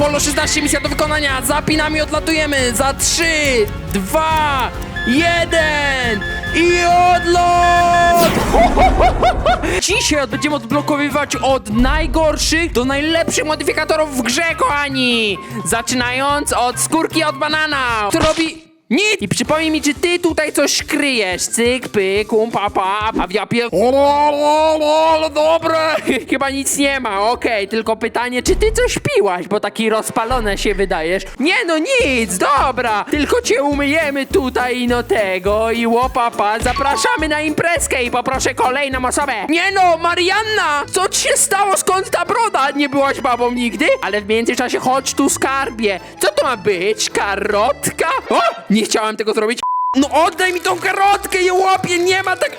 Apollo 16, misja do wykonania. Zapinamy odlatujemy. Za 3, 2, 1 i odlot! Dzisiaj będziemy odblokowywać od najgorszych do najlepszych modyfikatorów w grze, kochani! Zaczynając od skórki od banana, który robi nic! I przypomnij mi, czy ty tutaj coś kryjesz? Cyk, pyk, um, pa, pa, a w japie... Ale dobre! Chyba nic nie ma, okej, tylko pytanie, czy ty coś piłaś, bo taki rozpalone się wydajesz? Nie no, nic, dobra! Tylko cię umyjemy tutaj, no tego i łopapa, zapraszamy na imprezkę i poproszę kolejną osobę. Nie no, Marianna! Co ci się stało? Skąd ta broda? Nie byłaś babą nigdy? Ale w międzyczasie chodź tu, skarbie. Co to ma być? Karotka? O! Nie chciałem tego zrobić. No oddaj mi tą karotkę, je łapie, nie ma tak...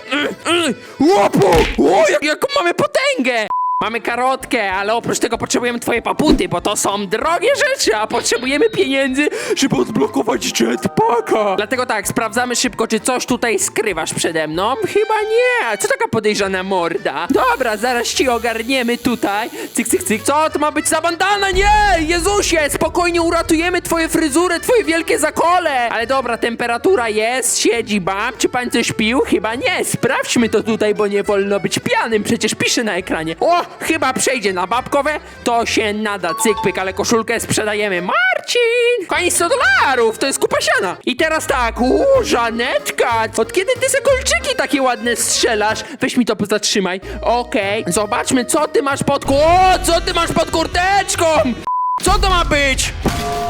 Łopu! O, jak, jaką mamy potęgę! Mamy karotkę, ale oprócz tego potrzebujemy twoje paputy, bo to są drogie rzeczy, a potrzebujemy pieniędzy, żeby odblokować jetpacka. Dlatego tak, sprawdzamy szybko, czy coś tutaj skrywasz przede mną. Chyba nie. Co taka podejrzana morda? Dobra, zaraz ci ogarniemy tutaj. Cyk, cyk, cyk. Co to ma być za bandana? Nie! Jezusie, spokojnie uratujemy twoje fryzury, twoje wielkie zakole. Ale dobra, temperatura jest, siedzi bam. Czy pan coś pił? Chyba nie. Sprawdźmy to tutaj, bo nie wolno być pijanym. Przecież pisze na ekranie. O, chyba przejdzie na babkowe. To się nada. Cyk, pyk, ale koszulkę sprzedajemy. Marcin! Koniec 100 dolarów, to jest kupa siana. I teraz tak, uuu, Żanetka, od kiedy ty se kolczyki takie ładne strzelasz? Weź mi to zatrzymaj. Okej, zobaczmy, co ty masz pod... ku- O, co ty masz pod kurteczką? Co to ma być?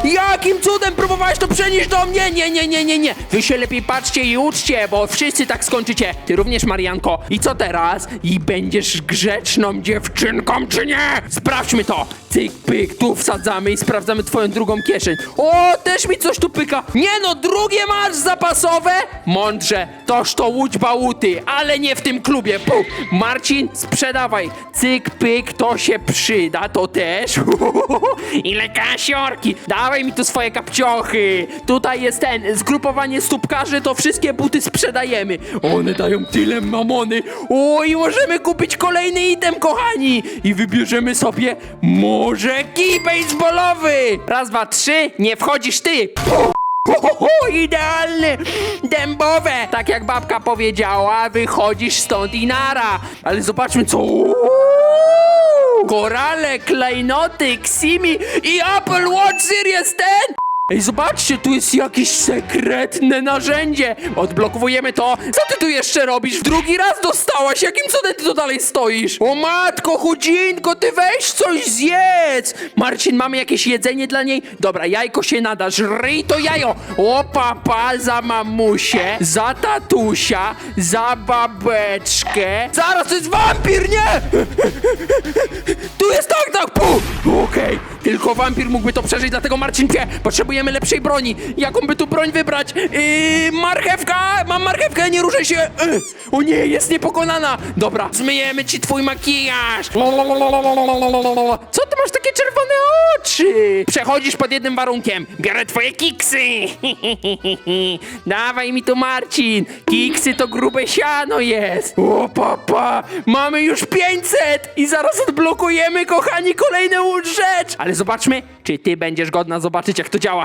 Jakim cudem próbowałeś to przenieść do mnie? Nie, nie, nie, nie, nie. Wy się lepiej patrzcie i uczcie, bo wszyscy tak skończycie. Ty również, Marianko. I co teraz? I będziesz grzeczną dziewczynką, czy nie? Sprawdźmy to. Cyk, pyk, tu wsadzamy i sprawdzamy twoją drugą kieszeń. O, też mi coś tu pyka. Nie no, drugie masz zapasowe? Mądrze, toż to łódź bałuty, ale nie w tym klubie. Puh. Marcin, sprzedawaj. Cyk, pyk, to się przyda, to też. Ile kasiorki! Dawaj mi tu swoje kapciochy! Tutaj jest ten, zgrupowanie stópkarzy, to wszystkie buty sprzedajemy. One dają tyle mamony. O, i możemy kupić kolejny item, kochani! I wybierzemy sobie może kij baseballowy! Raz, dwa, trzy, nie wchodzisz ty! Puh. Ho, ho, ho, idealny! Dębowe! Tak jak babka powiedziała, wychodzisz stąd i nara! Ale zobaczmy co... Korale, klejnoty, ksimi i Apple Watch Series 10! Ej, zobaczcie, tu jest jakieś sekretne narzędzie! Odblokowujemy to. Co ty tu jeszcze robisz? Drugi raz dostałaś! Jakim cudem ty tu dalej stoisz? O matko, chudzinko, ty weź coś zjedz! Marcin, mamy jakieś jedzenie dla niej? Dobra, jajko się nada, żryj to jajo! O papa, za mamusię, za tatusia, za babeczkę. Zaraz, to jest wampir, nie! Tu jest tylko wampir mógłby to przeżyć, dlatego Marcin wie, potrzebujemy lepszej broni. Jaką by tu broń wybrać? Yy, marchewka! Mam marchewkę, nie ruszaj się! Yy, o nie, jest niepokonana! Dobra, zmyjemy ci twój makijaż! Co ty masz takie czerwone oczy? Przechodzisz pod jednym warunkiem. Biorę twoje kiksy! Dawaj mi tu Marcin! Kiksy to grube siano jest! O papa! Mamy już 500! I zaraz odblokujemy, kochani, kolejną rzecz! Ale zobaczmy, czy ty będziesz godna zobaczyć, jak to działa.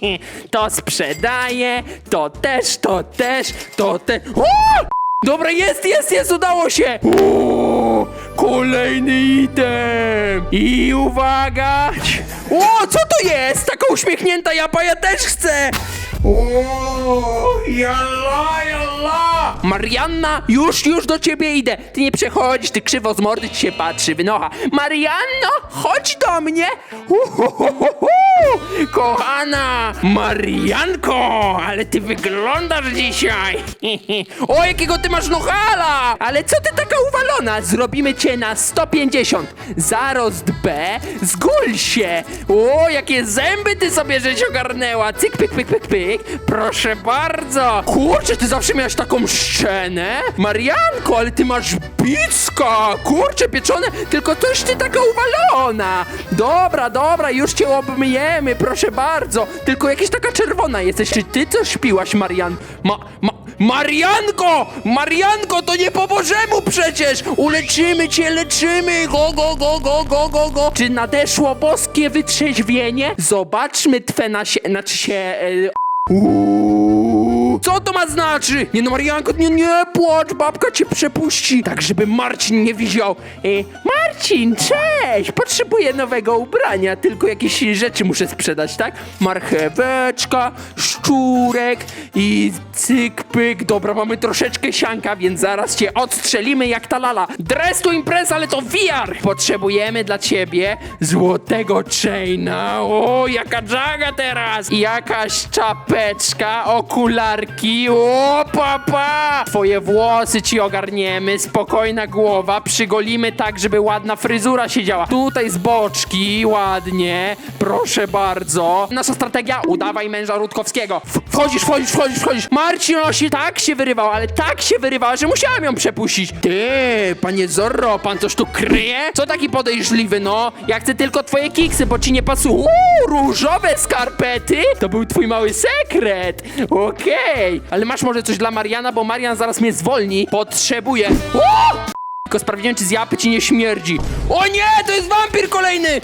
to sprzedaję, to też, to też, to też. Dobra, jest, jest, jest, udało się! O, kolejny item! I uwaga! O, co to jest? Taka uśmiechnięta japa, ja też chcę! O, jalla, jalla! Marianna, już, już do ciebie idę. Ty nie przechodzisz, ty krzywo z mordy ci się patrzy, wynocha. Marianno, chodź do mnie! Uhuhuhuhu. Kochana Marianko, ale ty wyglądasz dzisiaj! O, jakiego ty masz nohala! Ale co ty taka uwalona? Zrobimy cię na 150. Zarost B, zgól się! O, jakie zęby ty sobie żeś ogarnęła! Cyk, pyk, pyk, pyk, pyk. Proszę bardzo! Kurczę, ty zawsze miałaś taką szczenę? Marianko, ale ty masz bicka! Kurczę, pieczone, tylko coś ty taka uwalona! Dobra, dobra, już cię obmyjemy! Proszę bardzo. Tylko jakaś taka czerwona jesteś. Czy ty coś piłaś, Marian? Ma, ma, Marianko! Marianko, to nie po Bożemu przecież! Uleczymy cię, leczymy! Go, go, go, go, go, go, go! Czy nadeszło boskie wytrzeźwienie? Zobaczmy twe nasie... Znaczy się... E, Uuu, Co to ma znaczy? Nie no, Marianko, nie, nie płacz, babka cię przepuści. Tak, żeby Marcin nie widział. E, Marcin, cześć! Potrzebuję nowego ubrania, tylko jakieś rzeczy muszę sprzedać, tak? Marcheweczka, szczurek i cyk, pyk. Dobra, mamy troszeczkę sianka, więc zaraz cię odstrzelimy jak ta lala. Dress to imprez, ale to VR! Potrzebujemy dla ciebie złotego chaina. O, jaka jaga teraz! Jakaś czapeczka, okularki. O, papa! Twoje włosy ci ogarniemy, spokojna głowa, przygolimy tak, żeby ładna fryzura siedziała. Tutaj z boczki, ładnie, proszę bardzo. Nasza strategia, udawaj męża Rutkowskiego. Wchodzisz, wchodzisz, wchodzisz, wchodzisz. Marcin, ona się tak się wyrywał, ale tak się wyrywała, że musiałem ją przepuścić. Ty, panie Zorro, pan coś tu kryje? Co taki podejrzliwy, no? Ja chcę tylko twoje kiksy, bo ci nie pasują. Uuu, różowe skarpety? To był twój mały sekret. Okej. Ale masz może coś dla Mariana, bo Marian zaraz mnie zwolni. Potrzebuję... O! Tylko sprawdziłem, czy z japy ci nie śmierdzi. O nie, to jest wampir kolejny!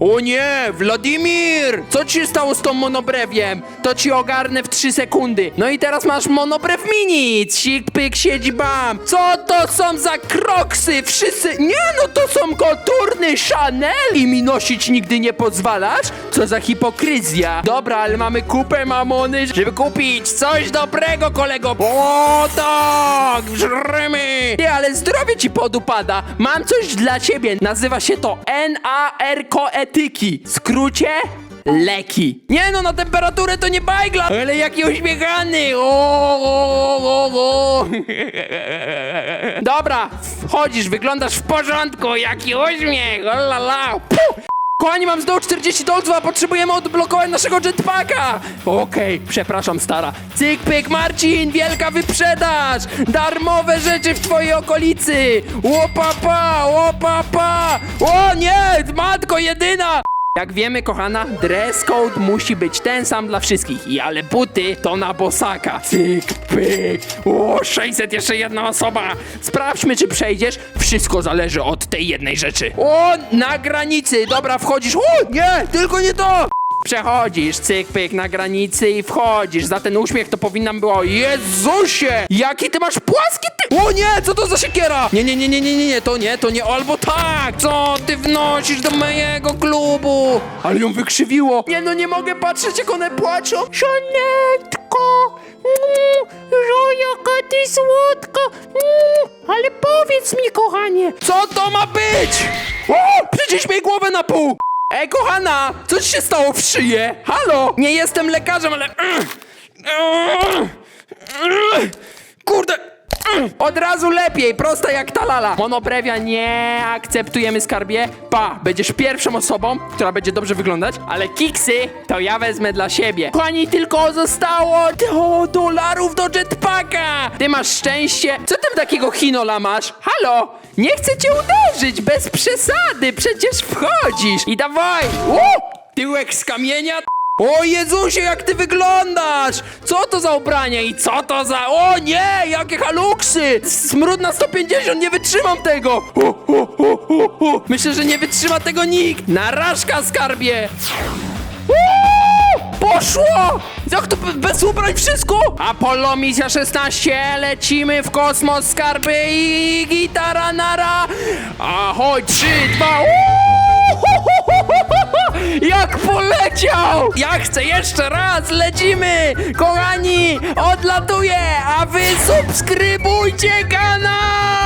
O, nie, Wladimir! Co ci się stało z tą monobrewiem? To ci ogarnę w 3 sekundy. No i teraz masz monobrew mini! Sik, pyk, siedzi, bam! Co to są za kroksy? Wszyscy... Nie no, to są koturny Chanel! I mi nosić nigdy nie pozwalasz? Co za hipokryzja. Dobra, ale mamy kupę mamony, żeby kupić coś dobrego, kolego. O żrymy. Nie, ale zdrowie ci podupada. Mam coś dla ciebie. Nazywa się to N-A-R-Koetyki. W skrócie... Leki. Nie no, na temperaturę to nie bajgla, ale jaki uśmiechany. O, o, o, o. Dobra, wchodzisz, wyglądasz w porządku, jaki uśmiech. O la la. Kochani, mam znowu 40 dolców, a potrzebujemy odblokować naszego jetpacka! Okej, przepraszam, stara. Cyk, pyk, Marcin, wielka wyprzedaż! Darmowe rzeczy w twojej okolicy! Łopapa, łopapa! O nie, matko jedyna! Jak wiemy, kochana, dress code musi być ten sam dla wszystkich. I ale buty to na bosaka. Cyk, pyk. O, 600, jeszcze jedna osoba. Sprawdźmy, czy przejdziesz. Wszystko zależy od tej jednej rzeczy. O, na granicy. Dobra, wchodzisz. O, nie, tylko nie to. Przechodzisz, cyk, pyk na granicy i wchodzisz. Za ten uśmiech to powinnam było. Jezusie! Jaki ty masz płaski ty... O nie, co to za siekiera? Nie, nie, nie, nie, nie, nie, nie, to nie, to nie, albo tak! Co ty wnosisz do mojego klubu? Ale ją wykrzywiło. Nie no, nie mogę patrzeć, jak one płaczą. Żanetko! Mm, jaka ty słodka! Mm, ale powiedz mi, kochanie, co to ma być? O, przecież mi głowę na pół! Ej, kochana, co ci się stało w szyję? Halo? Nie jestem lekarzem, ale... Od razu lepiej, prosta jak ta lala. Monobrewia nie akceptujemy skarbie. Pa, będziesz pierwszą osobą, która będzie dobrze wyglądać, ale kiksy to ja wezmę dla siebie. Kochani, tylko zostało do dolarów do jetpacka. Ty masz szczęście. Co tam takiego chinola masz? Halo? Nie chcę cię uderzyć, bez przesady, przecież wchodzisz. I dawaj! U! Tyłek z kamienia? O Jezusie, jak ty wyglądasz! Co to za ubrania i co to za... O nie, jakie haluksy! Smród na 150, nie wytrzymam tego! Myślę, że nie wytrzyma tego nikt! Narażka, skarbie! Uuu! Poszło! Jak to be- bez ubrań wszystko? Apollo misja 16, lecimy w kosmos, skarby i gitara nara! Ahoj, 3, 2, Jak poleciał! Ja chcę jeszcze raz, lecimy! Kochani, odlatuję, a wy subskrybujcie kanał!